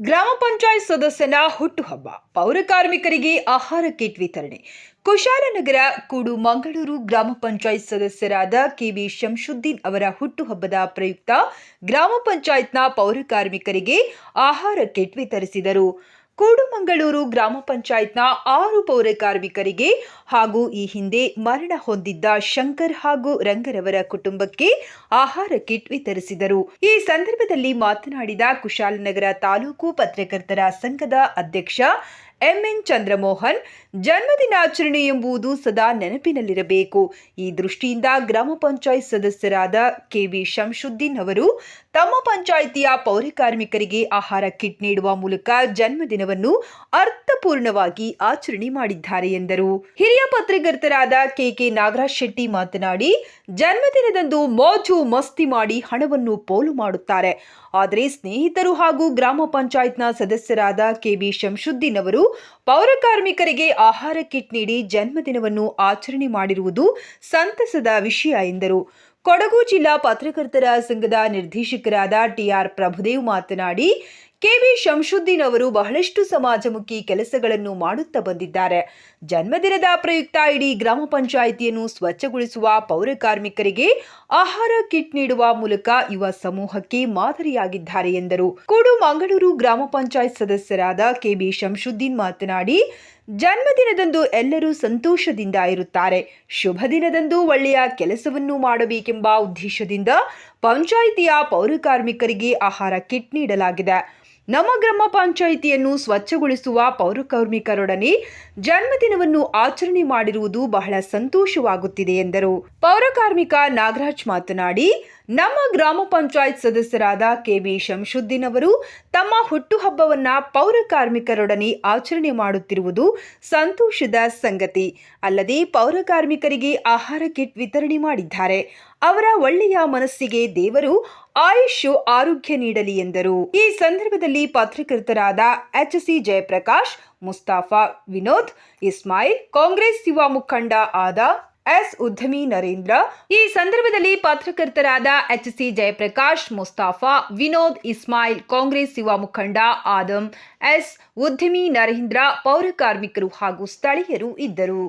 ಗ್ರಾಮ ಪಂಚಾಯತ್ ಸದಸ್ಯನ ಹುಟ್ಟುಹಬ್ಬ. ಪೌರ ಕಾರ್ಮಿಕರಿಗೆ ಆಹಾರ ಕಿಟ್ ವಿತರಣೆ. ಕುಶಾಲನಗರ ಕೂಡು ಮಂಗಳೂರು ಗ್ರಾಮ ಪಂಚಾಯತ್ ಸದಸ್ಯರಾದ ವಿ ಶಂಶುದ್ದೀನ್ ಅವರ ಹುಟ್ಟುಹಬ್ಬದ ಪ್ರಯುಕ್ತ ಗ್ರಾಮ ಪಂಚಾಯತ್ನ ಪೌರ ಕಾರ್ಮಿಕರಿಗೆ ಆಹಾರ ಕಿಟ್ ವಿತರಿಸಿದರು. ಕೂಡುಮಂಗಳೂರು ಗ್ರಾಮ ಪಂಚಾಯತ್ನ ಆರು ಪೌರ ಕಾರ್ಮಿಕರಿಗೆ ಹಾಗೂ ಈ ಹಿಂದೆ ಮರಣ ಹೊಂದಿದ್ದ ಶಂಕರ್ ಹಾಗೂ ರಂಗರವರ ಕುಟುಂಬಕ್ಕೆ ಆಹಾರ ಕಿಟ್ ವಿತರಿಸಿದರು. ಈ ಸಂದರ್ಭದಲ್ಲಿ ಮಾತನಾಡಿದ ಕುಶಾಲನಗರ ತಾಲೂಕು ಪತ್ರಕರ್ತರ ಸಂಘದ ಅಧ್ಯಕ್ಷ ಎಂಎನ್ ಚಂದ್ರಮೋಹನ್ ಜನ್ಮದಿನಾಚರಣೆ ಎಂಬುದು ಸದಾ ನೆನಪಿನಲ್ಲಿರಬೇಕು. ಈ ದೃಷ್ಟಿಯಿಂದ ಗ್ರಾಮ ಪಂಚಾಯತ್ ಸದಸ್ಯರಾದ ಕೆವಿ ಶಂಶುದ್ದೀನ್ ಅವರು ತಮ್ಮ ಪಂಚಾಯಿತಿಯ ಪೌರಕಾರ್ಮಿಕರಿಗೆ ಆಹಾರ ಕಿಟ್ ನೀಡುವ ಮೂಲಕ ಜನ್ಮದಿನವನ್ನು ಅರ್ಥಪೂರ್ಣವಾಗಿ ಆಚರಣೆ ಮಾಡಿದ್ದಾರೆ ಎಂದರು. ಹಿರಿಯ ಪತ್ರಕರ್ತರಾದ ಕೆಕೆ ನಾಗರಾಜ್ ಶೆಟ್ಟಿ ಮಾತನಾಡಿ, ಜನ್ಮದಿನದಂದು ಮೋಜು ಮಸ್ತಿ ಮಾಡಿ ಹಣವನ್ನು ಪೋಲು ಮಾಡುತ್ತಾರೆ. ಆದರೆ ಸ್ನೇಹಿತರು ಹಾಗೂ ಗ್ರಾಮ ಪಂಚಾಯತ್ನ ಸದಸ್ಯರಾದ ಕೆಬಿ ಶಂಶುದ್ದೀನ್ ಅವರು, ಪೌರ ಕಾರ್ಮಿಕರಿಗೆ ಆಹಾರ ಕಿಟ್ ನೀಡಿ ಜನ್ಮದಿನವನ್ನು ಆಚರಣೆ ಮಾಡಿರುವುದು ಸಂತಸದ ವಿಷಯ ಎಂದರು. ಕೊಡಗು ಜಿಲ್ಲಾ ಪತ್ರಕರ್ತರ ಸಂಘದ ನಿರ್ದೇಶಕರಾದ ಟಿಆರ್ ಪ್ರಭುದೇವ್ ಮಾತನಾಡಿ, ಕೆವಿ ಶಂಶುದ್ದೀನ್ ಅವರು ಬಹಳಷ್ಟು ಸಮಾಜಮುಖಿ ಕೆಲಸಗಳನ್ನು ಮಾಡುತ್ತಾ ಬಂದಿದ್ದಾರೆ. ಜನ್ಮದಿನದ ಪ್ರಯುಕ್ತ ಇಡೀ ಗ್ರಾಮ ಪಂಚಾಯಿತಿಯನ್ನು ಸ್ವಚ್ಛಗೊಳಿಸುವ ಪೌರ ಕಾರ್ಮಿಕರಿಗೆ ಆಹಾರ ಕಿಟ್ ನೀಡುವ ಮೂಲಕ ಯುವ ಸಮೂಹಕ್ಕೆ ಮಾದರಿಯಾಗಿದ್ದಾರೆ ಎಂದರು. ಕೂಡು ಮಂಗಳೂರು ಗ್ರಾಮ ಪಂಚಾಯತ್ ಸದಸ್ಯರಾದ ಕೆಬಿ ಶಂಶುದ್ದೀನ್ ಮಾತನಾಡಿ, ಜನ್ಮದಿನದಂದು ಎಲ್ಲರೂ ಸಂತೋಷದಿಂದ ಇರುತ್ತಾರೆ. ಶುಭ ದಿನದಂದು ಒಳ್ಳೆಯ ಕೆಲಸವನ್ನು ಮಾಡಬೇಕೆಂಬ ಉದ್ದೇಶದಿಂದ ಪಂಚಾಯಿತಿಯ ಪೌರ ಕಾರ್ಮಿಕರಿಗೆ ಆಹಾರ ಕಿಟ್ ನೀಡಲಾಗಿದೆ. ನಮ್ಮ ಗ್ರಾಮ ಪಂಚಾಯಿತಿಯನ್ನು ಸ್ವಚ್ಛಗೊಳಿಸುವ ಪೌರಕಾರ್ಮಿಕರೊಡನೆ ಜನ್ಮದಿನವನ್ನು ಆಚರಣೆ ಮಾಡಿರುವುದು ಬಹಳ ಸಂತೋಷವಾಗುತ್ತಿದೆ ಎಂದರು. ಪೌರಕಾರ್ಮಿಕ ನಾಗರಾಜ್ ಮಾತನಾಡಿ ನಮ್ಮ ಗ್ರಾಮ ಪಂಚಾಯತ್ ಸದಸ್ಯರಾದ ಕೆವಿ ಶಂಶುದ್ದೀನ್ ಅವರು ತಮ್ಮ ಹುಟ್ಟುಹಬ್ಬವನ್ನು ಪೌರ ಕಾರ್ಮಿಕರೊಡನೆ ಆಚರಣೆ ಮಾಡುತ್ತಿರುವುದು ಸಂತೋಷದ ಸಂಗತಿ. ಅಲ್ಲದೆ ಪೌರ ಕಾರ್ಮಿಕರಿಗೆ ಆಹಾರ ಕಿಟ್ ವಿತರಣೆ ಮಾಡಿದ್ದಾರೆ. ಅವರ ಒಳ್ಳೆಯ ಮನಸ್ಸಿಗೆ ದೇವರು ಆಯುಷ್ ಆರೋಗ್ಯ ನೀಡಲಿ ಎಂದರು. ಈ ಸಂದರ್ಭದಲ್ಲಿ ಪತ್ರಕರ್ತರಾದ ಎಚ್ ಸಿ ಜಯಪ್ರಕಾಶ್, ಮುಸ್ತಾಫಾ ವಿನೋದ್, ಇಸ್ಮಾಯಿಲ್, ಕಾಂಗ್ರೆಸ್ ಯುವ ಮುಖಂಡ ಆದ ಎಸ್ ಉದ್ಯಮಿ ನರೇಂದ್ರ. ಈ ಸಂದರ್ಭದಲ್ಲಿ ಪತ್ರಕರ್ತರಾದ ಎಚ್ ಸಿ ಜಯಪ್ರಕಾಶ್, ಮುಸ್ತಾಫಾ ವಿನೋದ್, ಇಸ್ಮಾಯಿಲ್, ಕಾಂಗ್ರೆಸ್ ಯುವ ಮುಖಂಡ ಆದಮ್ ಎಸ್ ಉದ್ಯಮಿ ನರೇಂದ್ರ, ಪೌರ ಕಾರ್ಮಿಕರು ಹಾಗೂ ಸ್ಥಳೀಯರು ಇದ್ದರು.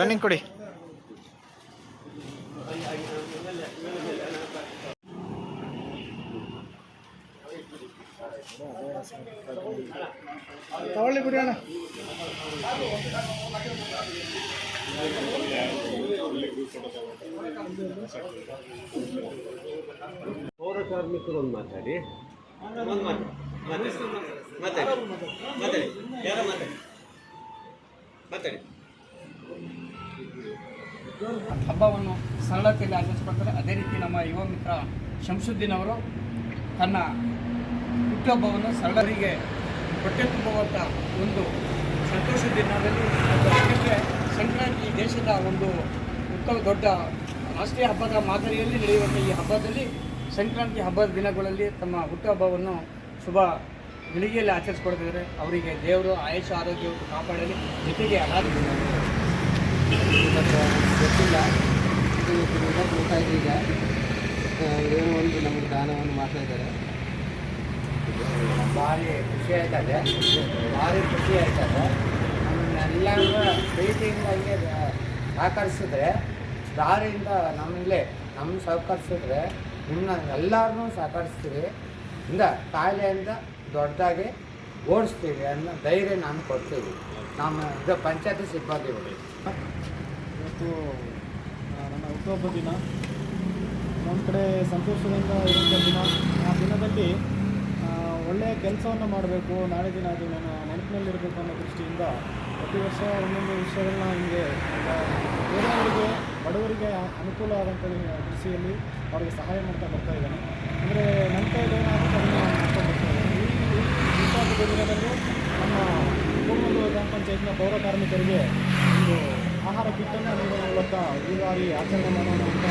ರನ್ನಿಂಗ್ ಕೊಡಿ. ತಗೊಳ್ಳಿ ಬಿಡಿ ಅಣ್ಣ. ಪೌರ ಕಾರ್ಮಿಕರು ಒಂದು ಮಾತಾಡಿ. ಒಂದು ಮಾತು ಮಾತಾಡಿ. ಮಾತಾಡಿ. ಮಾತಾಡಿ ಯಾರ ಮಾತಾಡಿ? ಮಾತಾಡಿ. ಹಬ್ಬವನ್ನು ಸರಳತೆಯಲ್ಲಿ ಆಚರಿಸ್ಕೊಳ್ತಾರೆ ಅದೇ ರೀತಿ ನಮ್ಮ ಯುವ ಮಿತ್ರ ಶಂಸುದ್ದೀನ್ ಅವರು ತನ್ನ ಹುಟ್ಟುಹಬ್ಬವನ್ನು ಸರಳರಿಗೆ ಹೊಟ್ಟೆ ತುಂಬುವಂಥ ಒಂದು ಸಂತೋಷ ದಿನದಲ್ಲಿ ಅದಕ್ಕೆ ಸಂಕ್ರಾಂತಿ ದೇಶದ ಒಂದು ಉತ್ತಮ ದೊಡ್ಡ ರಾಷ್ಟ್ರೀಯ ಹಬ್ಬದ ಮಾದರಿಯಲ್ಲಿ ನಡೆಯುವಂಥ ಈ ಹಬ್ಬದಲ್ಲಿ ಸಂಕ್ರಾಂತಿ ಹಬ್ಬದ ದಿನಗಳಲ್ಲಿ ತಮ್ಮ ಹುಟ್ಟುಹಬ್ಬವನ್ನು ಶುಭ ಗಳಿಗೆಯಲ್ಲಿ ಆಚರಿಸ್ಕೊಳ್ತಿದ್ದಾರೆ ಅವರಿಗೆ ದೇವರು ಆಯುಷ ಆರೋಗ್ಯವನ್ನು ಕಾಪಾಡಲಿ. ಜೊತೆಗೆ ಬಟ್ ಗೊತ್ತಿಲ್ಲ. ಇದು ಈಗ. ಏನೋ ಒಂದು ನಮಗೆ ದಾನವನ್ನು ಮಾಡ್ತಾ ಇದ್ದಾರೆ. ಭಾರಿ ಖುಷಿ ಆಯ್ತದೆ. ಭಾರಿ ಖುಷಿ ಆಯ್ತದೆ. ನಮ್ಮನ್ನೆಲ್ಲರೂ ಪ್ರೀತಿಯಿಂದ ಹಂಗೆ ಸಹಕರಿಸಿದ್ರೆ, ದಾರಿಯಿಂದ ನಮ್ಮಲ್ಲೇ ನಮ್ಮ ಸಹಕರಿಸಿದ್ರೆ ನಿಮ್ಮನ್ನ ಎಲ್ಲರನ್ನೂ ಸಹಕರಿಸ್ತೀವಿ. ಇಂದ ಕಾಯಿಲೆಯಿಂದ ದೊಡ್ಡದಾಗಿ ಓಡಿಸ್ತೀವಿ ಅನ್ನೋ ಧೈರ್ಯ ನಾನು ಕೊಡ್ತೀವಿ. ನಮ್ಮ ಇದು ಪಂಚಾಯತಿ ಸಿಬ್ಬಂದಿಗಳು ಇವತ್ತು ನನ್ನ ಹುಟ್ಟುಹಬ್ಬ ದಿನ. ನಮ್ಮ ಕಡೆ ಸಂತೋಷದಿಂದ ಇರುವಂಥ ದಿನ. ಆ ದಿನದಲ್ಲಿ ಒಳ್ಳೆಯ ಕೆಲಸವನ್ನು ಮಾಡಬೇಕು, ನಾಳೆ ದಿನ ಅದು ನನ್ನ ನೆನಪಿನಲ್ಲಿರಬೇಕು ಅನ್ನೋ ದೃಷ್ಟಿಯಿಂದ ಪ್ರತಿ ವರ್ಷ ಒಂದೊಂದು ವಿಷಯಗಳನ್ನ ಹಿಂಗೆ ಬೇರೆಯವರಿಗೆ, ಬಡವರಿಗೆ ಅನುಕೂಲ ಆದಂಥ ಕೃಷಿಯಲ್ಲಿ ಅವರಿಗೆ ಸಹಾಯ ಮಾಡ್ತಾ ಬರ್ತಾ ಇದ್ದಾನೆ. ಅಂದರೆ ನನ್ನ ಕೈಯಲ್ಲಿ ಏನಾಗುತ್ತೆ ಮಾಡ್ತಾ ಬರ್ತಾ ಈ ದಿನದಲ್ಲಿ ನಮ್ಮ ಕುಟುಂಬದ ಗ್ರಾಮ ಪಂಚಾಯತ್ನ ಪೌರ ಕಾರ್ಮಿಕರಿಗೆ ಒಂದು ಆಹಾರ ಕಿಟ್ಟನ್ನು ನೀಡುವ ಮೂಲಕ ಈ ಬಾರಿ ಆಚರಣೆ ಮಾಡೋಣ ಅಂತ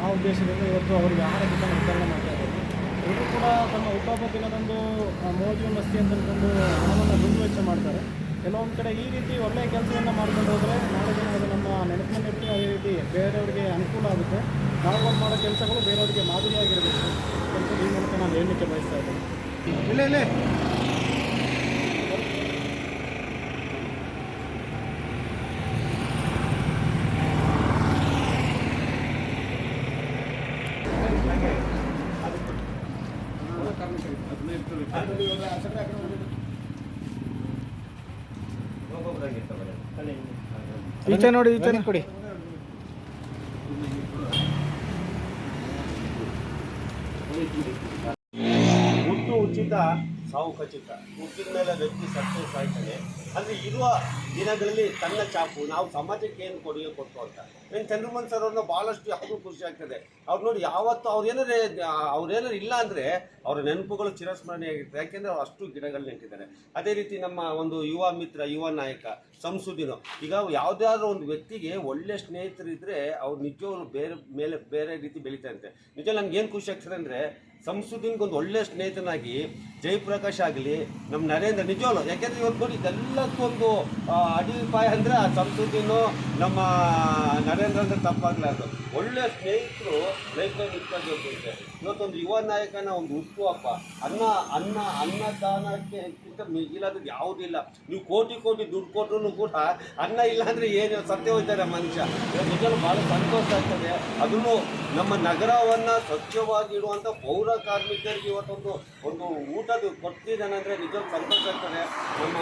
ಆ ಉದ್ದೇಶದಿಂದ ಇವತ್ತು ಅವರಿಗೆ ಆಹಾರ ಕಿಟ್ಟನ್ನು ವಿತರಣೆ ಮಾಡ್ತಾ ಇದ್ದಾರೆ. ಎಲ್ಲರೂ ಕೂಡ ತಮ್ಮ ಹುಟ್ಟುಹಬ್ಬ ದಿನದಂದು ಮೋಜು ಮಸ್ತಿ ಅಂತ ಅಂದ್ಕೊಂಡು ಹಣವನ್ನು ದುಂದು ವೆಚ್ಚ ಮಾಡ್ತಾರೆ. ಕೆಲವೊಂದು ಕಡೆ ಈ ರೀತಿ ಒಳ್ಳೆಯ ಕೆಲಸವನ್ನು ಮಾಡ್ಕೊಂಡು ಹೋದರೆ ನಾಳೆ ದಿನ ಅದು ನಮ್ಮ ನೆನಪಿನಲ್ಲಿ ಇರ್ತೀವಿ ಅದೇ ರೀತಿ ಬೇರೆಯವರಿಗೆ ಅನುಕೂಲ ಆಗುತ್ತೆ. ನಾವು ಮಾಡೋ ಕೆಲಸಗಳು ಬೇರೆಯವರಿಗೆ ಮಾದರಿಯಾಗಿರಬೇಕು ಅಂತ ಈ ಮೂಲಕ ನಾನು ಹೇಳಲಿಕ್ಕೆ ಬಯಸ್ತಾ ಇದ್ದೇನೆ. ಇಲ್ಲ ಇಲ್ಲ. ಈಚೆ ನೋಡಿ ಈಚೆ ಕೊಡಿ. ಹುಟ್ಟು ಉಚಿತ ಸಾವು ಖಚಿತ ಹುಟ್ಟಿದ ಮೇಲೆ ವ್ಯಕ್ತಿ ಸತ್ತು ಸಾಯ್ತಾನೆ ಅಂದರೆ ಇರುವ ದಿನಗಳಲ್ಲಿ ತನ್ನ ಚಾಪು ನಾವು ಸಮಾಜಕ್ಕೆ ಏನು ಕೊಡುಗೆ ಕೊಟ್ಟು ಅಂತ. ಏನು ಚಂದ್ರಮನ್ ಸರ್ ಅವ್ರನ್ನ ಭಾಳಷ್ಟು ಯಾವುದೂ ಖುಷಿ ಆಗ್ತದೆ. ಅವ್ರು ನೋಡಿ ಯಾವತ್ತು ಅವ್ರೇನಾರೇ ಅವ್ರೇನಾರು ಇಲ್ಲ ಅಂದರೆ ಅವರ ನೆನಪುಗಳು ಚಿರಸ್ಮರಣೆ ಆಗಿರ್ತದೆ. ಯಾಕೆಂದರೆ ಅವ್ರು ಅಷ್ಟು ಗಿಡಗಳು ನೆಟ್ಟಿದ್ದಾರೆ. ಅದೇ ರೀತಿ ನಮ್ಮ ಒಂದು ಯುವ ಮಿತ್ರ, ಯುವ ನಾಯಕ ಸಂಸುದಿನ ಈಗ ಯಾವುದಾದ್ರೂ ಒಂದು ವ್ಯಕ್ತಿಗೆ ಒಳ್ಳೆ ಸ್ನೇಹಿತರಿದ್ದರೆ ಅವ್ರು ನಿಜವ್ರು ಬೇರೆ, ಮೇಲೆ ಬೇರೆ ರೀತಿ ಬೆಳೀತಾರೆ ನಿಜ ನನ್ಗೆ ಏನು ಖುಷಿ ಆಗ್ತದೆ ಅಂದರೆ ಸಂಸುದ್ದೀನ್ಗೆ ಒಂದು ಒಳ್ಳೆ ಸ್ನೇಹಿತನಾಗಿ ಜಯಪ್ರಕಾಶ್ ಆಗಲಿ ನಮ್ಮ ನರೇಂದ್ರ ನಿಜವಲ್ಲ ಯಾಕೆಂದ್ರೆ ಇವತ್ತು ನೋಡಿ ಆ, ಅಡಿಪಾಯ ಅಂದರೆ ಆ ಸಂಸ್ಕೃತಿನೂ ನಮ್ಮ ನರೇಂದ್ರ ಅಂದರೆ ತಪ್ಪಾಗಲಾರ್ದು. ಒಳ್ಳೆ ಸ್ನೇಹಿತರು ಲೈಫಲ್ಲಿ ನಿಂತ್ಕೊಂಡು ಇವತ್ತೊಂದು ಯುವ ನಾಯಕನ ಒಂದು ಹುಟ್ಟುಹಬ್ಬ. ಅನ್ನ ಅನ್ನ, ಅನ್ನದಾನಕ್ಕೆ ಮಿಗಿಲಾದ ಯಾವುದಿಲ್ಲ ನೀವು ಕೋಟಿ ಕೋಟಿ ದುಡ್ಡು ಕೊಟ್ಟರು ಕೂಡ ಅನ್ನ ಇಲ್ಲ ಅಂದರೆ ಏನು ಸತ್ಯ ಹೋಗ್ತಾರೆ ಮನುಷ್ಯ. ನಿಜವೂ ಭಾಳ ಸಂತೋಷ ಆಗ್ತದೆ. ಅದನ್ನು ನಮ್ಮ ನಗರವನ್ನು ಸ್ವಚ್ಛವಾಗಿಡುವಂಥ ಪೌರ ಕಾರ್ಮಿಕರಿಗೆ ಇವತ್ತೊಂದು, ಒಂದು ಊಟದ ಕೊಡ್ತಿದ್ದಾನಂದರೆ ನಿಜ ಸಂತೋಷ ಆಗ್ತದೆ. ನಮ್ಮ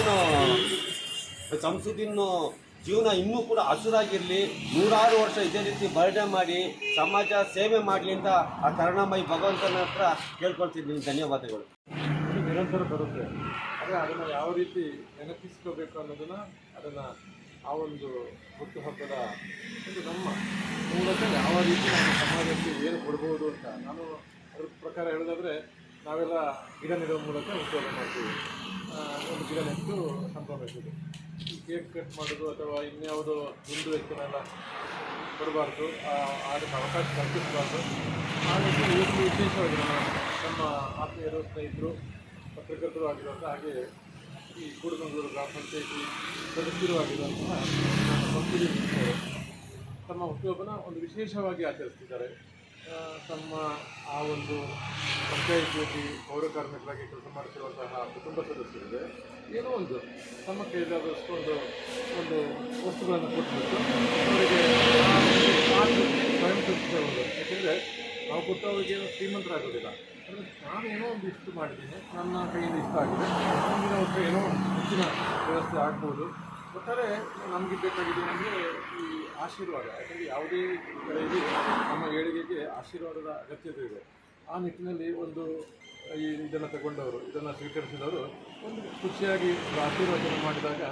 ಏನು ಸಂಸದಿನ ಜೀವನ ಇನ್ನೂ ಕೂಡ ಹಸುರಾಗಿರಲಿ, ನೂರಾರು ವರ್ಷ ಇದೇ ರೀತಿ ಬರ್ಡೇ ಮಾಡಿ, ಸಮಾಜ ಸೇವೆ ಮಾಡಲಿ ಅಂತ ಆ ಕರುಣಾಮಯಿ ಭಗವಂತನ ಹತ್ರ ಕೇಳ್ಕೊಳ್ತಿದ್ದೀನಿ ಧನ್ಯವಾದಗಳು. ನಿರಂತರ ಬರುತ್ತೆ. ಆದರೆ ಅದನ್ನು ಯಾವ ರೀತಿ ನೆನಪಿಸ್ಕೋಬೇಕು ಅನ್ನೋದನ್ನು ಅದನ್ನು ಆ ಒಂದು ಹುಟ್ಟುಹಬ್ಬದ ಒಂದು ನಮ್ಮ ಮೂಲಕ ಯಾವ ರೀತಿ ನಮ್ಮ ಸಮಾಜಕ್ಕೆ ಏನು ಕೊಡ್ಬೋದು ಅಂತ ನಾನು ಅದ್ರ ಪ್ರಕಾರ ಹೇಳೋದಾದರೆ ನಾವೆಲ್ಲ ಗಿಡ ನೆಡುವ ಮೂಲಕ ಹುಟ್ಟುಹಬ್ಬ ಮಾಡ್ತೀವಿ. ಗಿಡ ನೆಟ್ಟು ಈ ಕೇಕ್ ಕಟ್ ಮಾಡೋದು ಅಥವಾ ಇನ್ಯಾವುದೋ ಹಿಂದು ವ್ಯಕ್ತಿನೆಲ್ಲ ಕೊಡಬಾರ್ದು ಅದಕ್ಕೆ ಅವಕಾಶ ಕಲ್ಪಿಸಬಾರ್ದು. ಆ ರೀತಿ ಇವತ್ತು ವಿಶೇಷವಾಗಿ ನಮ್ಮ ಆತ್ಮೀಯರು, ಸ್ನೇಹಿತರು, ಪತ್ರಕರ್ತರು ಆಗಿರುವಂಥ ಹಾಗೆ ಈ ಕೂಡಮಂಗಳೂರು ಗ್ರಾಮ ಪಂಚಾಯಿತಿ ಸದಸ್ಯರು ಆಗಿರುವಂತಹ ನಮ್ಮ ತಮ್ಮ ಉದ್ಯೋಗನ ಒಂದು ವಿಶೇಷವಾಗಿ ಆಚರಿಸ್ತಿದ್ದಾರೆ. ತಮ್ಮ ಆ ಒಂದು ಪಂಚಾಯಿತಿಯಲ್ಲಿ ಪೌರ ಕಾರ್ಮಿಕರಾಗಿ ಕೆಲಸ ಮಾಡ್ತಿರುವಂತಹ ಕುಟುಂಬ ಸದಸ್ಯರಿಗೆ ಏನೋ ಒಂದು ತಮ್ಮ ಕೈಲಾದಷ್ಟು ಒಂದು ಒಂದು ವಸ್ತುಗಳನ್ನು ಕೊಟ್ಟಿದ್ದು ಅವರಿಗೆ ಒಂದು ಸ್ವಯಂ ತೃಪ್ತಿಯಾಗೋದು ಯಾಕೆಂದರೆ ನಾವು ಕೊಟ್ಟವರಿಗೆ ಶ್ರೀಮಂತರಾಗೋದಿಲ್ಲ. ಅಂದರೆ ನಾನು ಏನೋ ಒಂದು ಇಷ್ಟು ಮಾಡಿದ್ದೀನಿ. ನನ್ನ ಕೈಯಿಂದ ಇಷ್ಟ ಆಗಿದೆ. ಮುಂದಿನ ವರ್ಷ ಏನೋ ಒಂದು ಹೆಚ್ಚಿನ ವ್ಯವಸ್ಥೆ ಆಗ್ಬೋದು. ಒಟ್ಟಾರೆ ನಮಗೆ ಬೇಕಾಗಿದೆ ನಮಗೆ ಈ ಆಶೀರ್ವಾದ, ಯಾಕಂದರೆ ಯಾವುದೇ ಕಡೆಯಲ್ಲಿ ನಮ್ಮ ಏಳಿಗೆಗೆ ಆಶೀರ್ವಾದದ ಅಗತ್ಯತೆ ಇದೆ. ಆ ನಿಟ್ಟಿನಲ್ಲಿ ಒಂದು ಈ ಇದನ್ನು ತಗೊಂಡವರು, ಇದನ್ನು ಸ್ವೀಕರಿಸಿದವರು ಒಂದು ಖುಷಿಯಾಗಿ ಒಂದು ಆಶೀರ್ವಾದ ಮಾಡಿದಾಗ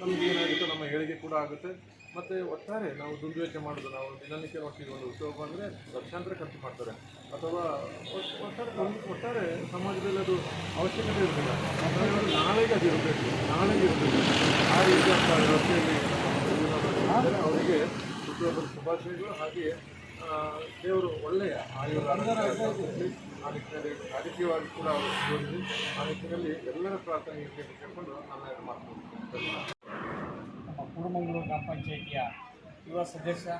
ನಮಗೆ ಏನಾಗುತ್ತೆ ನಮ್ಮ ಹೇಳಿಕೆ ಕೂಡ ಆಗುತ್ತೆ. ಮತ್ತು ಒಟ್ಟಾರೆ ನಾವು ದುಂದುವೆಚ್ಚ ಮಾಡೋದು, ನಾವು ದಿನನಿತ್ಯ ನೋಡ್ತೀವಿ ಒಂದು ಉದ್ಯೋಗ ಅಂದರೆ ಲಕ್ಷಾಂತರ ಖರ್ಚು ಮಾಡ್ತಾರೆ. ಅಥವಾ ಒಟ್- ಒಟ್ಟಾರೆ ಒಂದು ಒಟ್ಟಾರೆ ಸಮಾಜದಲ್ಲಿ ಅದು ಅವಶ್ಯಕತೆ ಇರಲಿಲ್ಲ ನಾಳೆಗೆ ಅದು ಇರಬೇಕು, ನಾಳೆಗೆ ಇರಬೇಕು. ಆ ರೀತಿಯಂಥ ವ್ಯವಸ್ಥೆಯಲ್ಲಿ ಆದರೆ ಅವರಿಗೆ ಉದ್ಯೋಗದ ಶುಭಾಶಯಗಳು. ಹಾಗೆಯೇ ದೇವರು ಒಳ್ಳೆಯ ಆಯುರ ಆ ನಿಟ್ಟಿನಲ್ಲಿ ರಾಜಕೀಯವಾಗಿ ಕೂಡ ಅವರು ಆ ನಿಟ್ಟಿನಲ್ಲಿ ಎಲ್ಲರ ಪ್ರಾರ್ಥನೆ ಕೇಳಿಕೊಂಡು ನಾನು ಇದು ನಮ್ಮ ಗ್ರಾಮ ಪಂಚಾಯಿತಿಯ ಯುವ ಸದಸ್ಯ,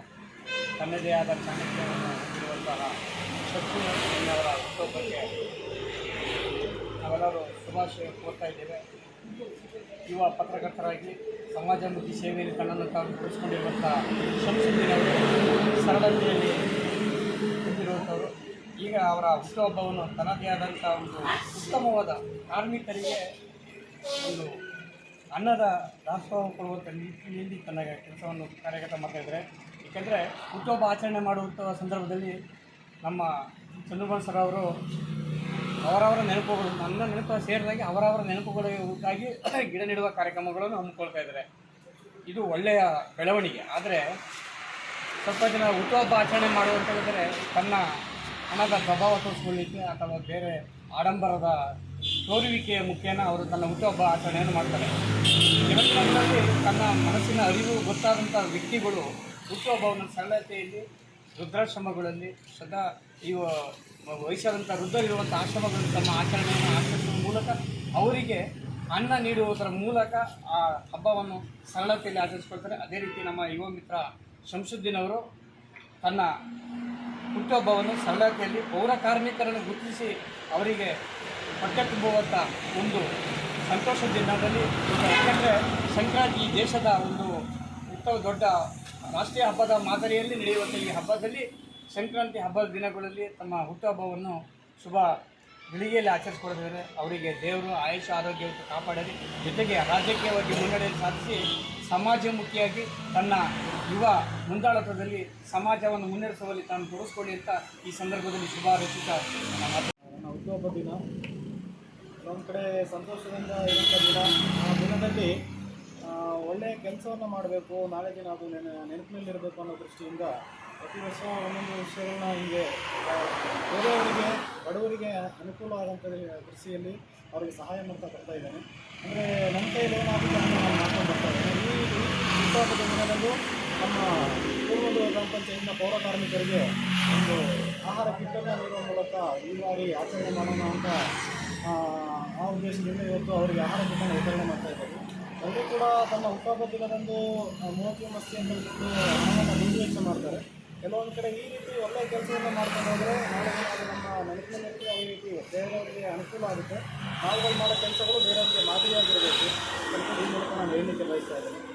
ತನ್ನದೇ ಆದ ಚಾಣಕ್ಯವನ್ನು ಹೊಂದಿರುವಂತಹ ಶಕ್ತಿ ಅವರ ಹುಟ್ಟುಹಬ್ಬಕ್ಕೆ ನಾವೆಲ್ಲರೂ ಶುಭಾಶಯ ಕೋರ್ತಾ ಇದ್ದೇವೆ. ಯುವ ಪತ್ರಕರ್ತರಾಗಿ ಸಮಾಜಮುಖಿ ಸೇವೆಯಲ್ಲಿ ತನ್ನನ್ನು ತಾನು ತೋರಿಸಿಕೊಂಡಿರುವಂಥ ಸಂಸದಿನವರು ಸರಳತೆಯಲ್ಲಿ ಹೊಂದಿರುವಂಥವರು ಈಗ ಅವರ ಹುಟ್ಟುಹಬ್ಬವನ್ನು ತನ್ನದೇ ಆದಂಥ ಒಂದು ಉತ್ತಮವಾದ ಕಾರ್ಮಿಕರಿಗೆ ಒಂದು ಅನ್ನದ ದಾಸೋಹ ಕೊಡುವಂಥ ನೀತಿಯಲ್ಲಿ ತನ್ನ ಕೆಲಸವನ್ನು ಕಾರ್ಯಗತ ಮಾಡ್ತಾ ಇದ್ದಾರೆ ಏಕೆಂದರೆ ಹುಟ್ಟುಹಬ್ಬ ಆಚರಣೆ ಮಾಡುವಂಥ ಸಂದರ್ಭದಲ್ಲಿ ನಮ್ಮ ಚಂದ್ರಮೋಹನ್ ಸರ್ ಅವರು ಅವರವರ ನೆನಪುಗಳು, ನನ್ನ ನೆನಪು ಸೇರಿದಾಗೆ ಅವರವರ ನೆನಪುಗಳಿಗಾಗಿ ಗಿಡ ನೆಡುವ ಕಾರ್ಯಕ್ರಮಗಳನ್ನು ಹಮ್ಮಿಕೊಳ್ತಾ ಇದ್ದಾರೆ ಇದು ಒಳ್ಳೆಯ ಬೆಳವಣಿಗೆ. ಆದರೆ ಸ್ವಲ್ಪ ಜನ ಹುಟ್ಟುಹಬ್ಬ ಆಚರಣೆ ಹೇಳಿದರೆ ತನ್ನ ಹಣದ ಪ್ರಭಾವ ತೋರಿಸ್ಕೊಳ್ಳಿಕ್ಕೆ ಅಥವಾ ಬೇರೆ ಆಡಂಬರದ ತೋರುವಿಕೆಯ ಮುಖೇನ ಅವರು ತನ್ನ ಹುಟ್ಟುಹಬ್ಬ ಆಚರಣೆಯನ್ನು ಮಾಡ್ತಾರೆ. ಇವತ್ತಿನಲ್ಲಿ ತನ್ನ ಮನಸ್ಸಿನ ಅರಿವು ಗೊತ್ತಾದಂಥ ವ್ಯಕ್ತಿಗಳು ಹುಟ್ಟುಹಬ್ಬವನ್ನು ಸರಳತೆಯಲ್ಲಿ ವೃದ್ಧಾಶ್ರಮಗಳಲ್ಲಿ ಸದಾ ಈ ವಯಸ್ಸಾದಂಥ ವೃದ್ಧರಿರುವಂಥ ಆಶ್ರಮಗಳನ್ನು ತಮ್ಮ ಆಚರಣೆಯನ್ನು ಆಚರಿಸುವ ಮೂಲಕ ಅವರಿಗೆ ಅನ್ನ ನೀಡುವುದರ ಮೂಲಕ ಆ ಹಬ್ಬವನ್ನು ಸರಳತೆಯಲ್ಲಿ ಆಚರಿಸ್ಕೊಳ್ತಾರೆ. ಅದೇ ರೀತಿ ನಮ್ಮ ಯುವ ಮಿತ್ರ ಶಂಶುದ್ದೀನ್ ಅವರು ತನ್ನ ಹುಟ್ಟುಹಬ್ಬವನ್ನು ಸರಳತೆಯಲ್ಲಿ ಪೌರ ಕಾರ್ಮಿಕರನ್ನು ಗುರುತಿಸಿ ಅವರಿಗೆ ಹೊಟ್ಟೆ ತುಂಬುವಂಥ ಒಂದು ಸಂತೋಷ ದಿನದಲ್ಲಿ. ಯಾಕಂದರೆ ಸಂಕ್ರಾಂತಿ ದೇಶದ ಒಂದು ಉತ್ತಮ ದೊಡ್ಡ ರಾಷ್ಟ್ರೀಯ ಹಬ್ಬದ ಮಾದರಿಯಲ್ಲಿ ನಡೆಯುವಂಥ ಈ ಹಬ್ಬದಲ್ಲಿ, ಸಂಕ್ರಾಂತಿ ಹಬ್ಬದ ದಿನಗಳಲ್ಲಿ ತಮ್ಮ ಹುಟ್ಟುಹಬ್ಬವನ್ನು ಶುಭ ಗಳಿಗೆಯಲ್ಲಿ ಆಚರಿಸ್ಕೊಳ್ತಿದ್ದಾರೆ ಅವರಿಗೆ ದೇವರು ಆಯುಷ, ಆರೋಗ್ಯವನ್ನು ಕಾಪಾಡಲಿ. ಜೊತೆಗೆ ರಾಜಕೀಯವಾಗಿ ಮುನ್ನಡೆಯನ್ನು ಸಾಧಿಸಿ ಸಮಾಜಮುಖಿಯಾಗಿ ತನ್ನ ಯುವ ಮುಂದಾಳತ್ವದಲ್ಲಿ ಸಮಾಜವನ್ನು ಮುನ್ನಡೆಸುವಲ್ಲಿ ತಾನು ತೋರಿಸ್ಕೊಳ್ಳಿ ಅಂತ ಈ ಸಂದರ್ಭದಲ್ಲಿ ಶುಭ ನನ್ನ ಹುಟ್ಟುಹಬ್ಬ ದಿನ. ಒಂದು ಕಡೆ ಸಂತೋಷದಿಂದ ಇರುವಂಥ ದಿನ. ಆ ದಿನದಲ್ಲಿ ಒಳ್ಳೆಯ ಕೆಲಸವನ್ನು ಮಾಡಬೇಕು, ನಾಳೆ ದಿನ ಅದು ನೆನ, ನೆನಪಿನಲ್ಲಿರಬೇಕು ಅನ್ನೋ ದೃಷ್ಟಿಯಿಂದ ಪ್ರತಿ ವರ್ಷ ಒಂದೊಂದು ವಿಷಯಗಳನ್ನ ಹಿಂಗೆ ಬೇರೆಯವರಿಗೆ, ಬಡವರಿಗೆ ಅನುಕೂಲ ಆದಂಥ ಕೃಷಿಯಲ್ಲಿ ಅವರಿಗೆ ಸಹಾಯ ಮಾಡ್ತಾ ಬರ್ತಾ ಇದ್ದೇನೆ. ಅಂದರೆ ನನ್ನ ಕೈಯಲ್ಲಿ ಏನಾಗುತ್ತೆ ಅಂತ ನಾನು ಮಾಡ್ಕೊಂಡು ಬರ್ತಾ ಇದ್ದೇನೆ ಈ ಹುಟ್ಟಾಟದ ದಿನದಲ್ಲೂ ನಮ್ಮ ಪೂರ್ವದ ಗ್ರಾಮ ಪಂಚಾಯತ್ನ ಪೌರ ಕಾರ್ಮಿಕರಿಗೆ ಒಂದು ಆಹಾರ ಕಿಟ್ಟನ್ನು ನೀಡುವ ಮೂಲಕ ಈ ಬಾರಿ ಆಚರಣೆ ಮಾಡೋಣ ಅಂತ ಉದ್ದೇಶದಿಂದ ಇವತ್ತು ಅವರಿಗೆ ಆಹಾರ ಕಿಟ್ಟನ್ನು ವಿತರಣೆ ಮಾಡ್ತಾ ಇದ್ದಾರೆ. ಅವರು ಕೂಡ ತಮ್ಮ ಹುಟ್ಟುಹಬ್ಬ ದಿನದಂದು ಮೂವತ್ತು ಮಸ್ತಿ ಅಂತ ಹೇಳ್ಬಿಟ್ಟು ಹಣವನ್ನು ದುರ್ವೆಚ್ಚ ಮಾಡ್ತಾರೆ. ಕೆಲವೊಂದು ಕಡೆ ಈ ರೀತಿ ಒಳ್ಳೆಯ ಕೆಲಸವನ್ನು ಮಾಡ್ಕೊಂಡು ಹೋದರೆ ನಾಳೆ ನಮ್ಮ ನೆನಪಿನಲ್ಲಿ ಅದೇ ರೀತಿ ಬೇರೆಯವರಿಗೆ ಅನುಕೂಲ ಆಗುತ್ತೆ. ನಾವುಗಳು ಮಾಡೋ ಕೆಲಸಗಳು ಬೇರೆಯವರಿಗೆ ಮಾದರಿಯಾಗಿರಬೇಕು ಈ ಮೂಲಕ ನಾನು ಹೇಳಲಿಕ್ಕೆ ಬಯಸ್ತಾ ಇದ್ದೇನೆ.